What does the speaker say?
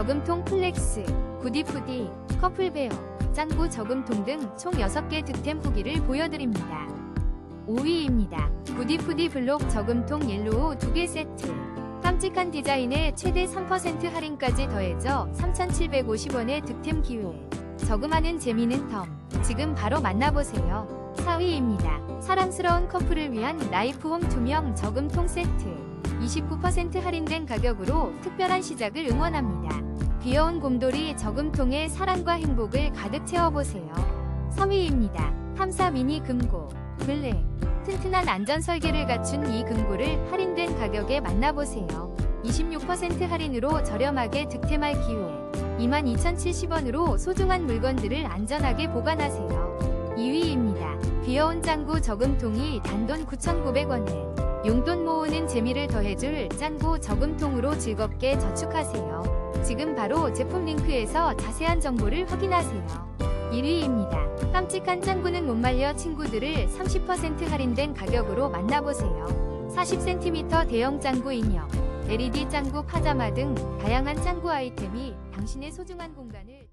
저금통 플렉스, 구디푸디, 커플베어, 짱구 저금통 등 총 6개 득템 후기를 보여드립니다. 5위입니다. 구디푸디 블록 저금통 옐로우 2개 세트. 깜찍한 디자인에 최대 3% 할인까지 더해져 3,750원의 득템 기회. 저금하는 재미는 덤. 지금 바로 만나보세요. 4위입니다. 사랑스러운 커플을 위한 라이프홈 투명 저금통 세트. 29% 할인된 가격으로 특별한 시작을 응원합니다. 귀여운 곰돌이 저금통에 사랑과 행복을 가득 채워보세요. 3위입니다. 탐사 미니 금고. 블랙. 튼튼한 안전 설계를 갖춘 이 금고를 할인된 가격에 만나보세요. 26% 할인으로 저렴하게 득템할 기회. 22,070원으로 소중한 물건들을 안전하게 보관하세요. 2위입니다. 귀여운 짱구 저금통이 단돈 9,900원에 용돈 모으는 재미를 더해줄 짱구 저금통으로 즐겁게 저축하세요. 지금 바로 제품 링크에서 자세한 정보를 확인하세요. 1위입니다. 깜찍한 짱구는 못 말려 친구들을 30% 할인된 가격으로 만나보세요. 40cm 대형 짱구 인형, LED 짱구 파자마 등 다양한 짱구 아이템이 당신의 소중한 공간을